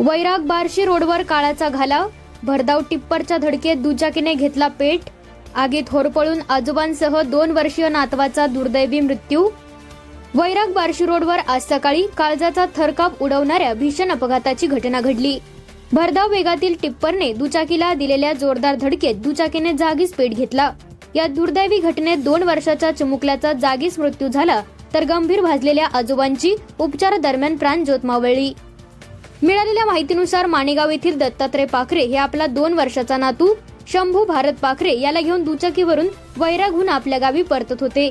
वैराग बार्शी रोडवर काळाचा घाला भरधाव टिप्परच्या धडकेत दुचाकीने घेतला पेट आगीत होरपळून आजोबांसह दोन वर्षीय नातवाचा दुर्दैवी मृत्यू. वैराग बार्शी रोडवर आज सकाळी काळजाचा थरकाप उडवणाऱ्या भीषण अपघाताची घटना घडली. भरधाव वेगातील टिप्परने दुचाकीला दिलेल्या जोरदार धडकेत दुचाकीने जागीच पेट घेतला. या दुर्दैवी घटनेत दोन वर्षाच्या चिमुकल्याचा जागीच मृत्यू झाला तर गंभीर भाजलेल्या आजोबांची उपचारादरम्यान प्राणज्योत मावळली. मिळालेल्या माहितीनुसार माणेगाव येथील दत्तात्रय पाखरे हे आपला दोन वर्षाचा नातू शंभू भारत पाखरे याला घेऊन दुचाकीवरून वैरागहून आपल्या गावी परतत होते.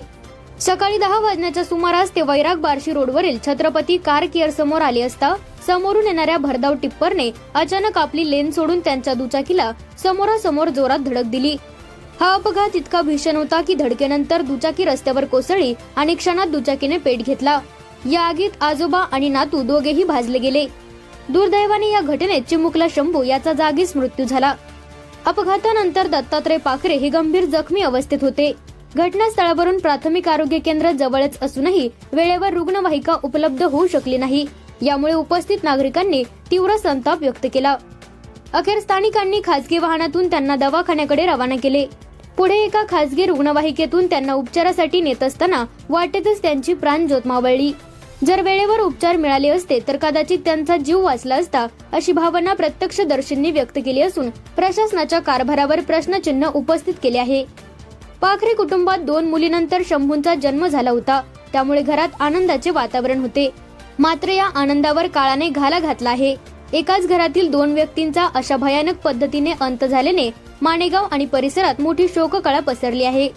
सकाळी दहा वाजण्याच्या सुमारास ते वैराग बार्शी रोडवरील छत्रपती कार केअर समोर आले असता समोरून येणाऱ्या भरधाव टिप्परने अचानक आपली लेन सोडून त्यांच्या दुचाकीला समोरासमोर जोरात धडक दिली. हा अपघात इतका भीषण होता की धडकेनंतर दुचाकी रस्त्यावर कोसळली आणि क्षणात दुचाकीने पेट घेतला. या आगीत आजोबा आणि नातू दोघेही भाजले गेले. दुर्दैवाने या घटनेत चिमुकला शंभू याचा जागीच मृत्यू झाला. अपघातानंतर दत्तात्रय पाखरे हे गंभीर जखमी अवस्थेत होते. घटनास्थळावरून प्राथमिक आरोग्य केंद्र जवळच असूनही वेळेवर रुग्णवाहिका उपलब्ध होऊ शकली नाही. यामुळे उपस्थित नागरिकांनी तीव्र संताप व्यक्त केला. अखेर स्थानिकांनी खासगी वाहनातून त्यांना दवाखान्याकडे रवाना केले. पुढे एका खासगी रुग्णवाहिकेतून त्यांना उपचारासाठी नेत असताना वाटेतच त्यांची प्राणज्योत मावळली जर वेळेवर उपचार मिळाले असते तर कदाचित त्यांचा जीव वाचला असता अशी भावना प्रत्यक्षदर्शींनी व्यक्त केली असून प्रशासनाच्या कारभारावर प्रश्नचिन्ह उपस्थित केले आहे. पाखरे कुटुंबात दोन मुलीनंतर शंभूंचा जन्म झाला होता. त्यामुळे घरात आनंदाचे वातावरण होते. मात्र या आनंदावर काळाने घाला घातला आहे. एकाच घरातील दोन व्यक्तींचा अशा भयानक पद्धतीने अंत झाल्याने माणेगाव आणि परिसरात मोठी शोककळा पसरली आहे.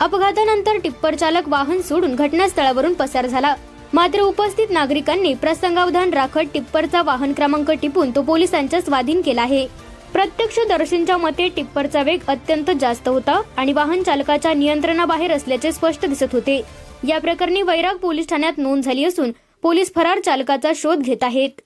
अपघातानंतर टिप्पर चालक वाहन सोडून घटनास्थळावरून पसार झाला. मात्र उपस्थित नागरिकांनी प्रसंगावधान राखत टिप्परचा वाहन क्रमांक टिपून तो पोलिसांच्या स्वाधीन केला आहे. प्रत्यक्षदर्शींच्या मते टिप्परचा वेग अत्यंत जास्त होता आणि वाहन चालकाच्या नियंत्रणाबाहेर असल्याचे स्पष्ट दिसत होते. या प्रकरणी वैराग पोलीस ठाण्यात नोंद झाली असून पोलीस फरार चालकाचा शोध घेत आहेत.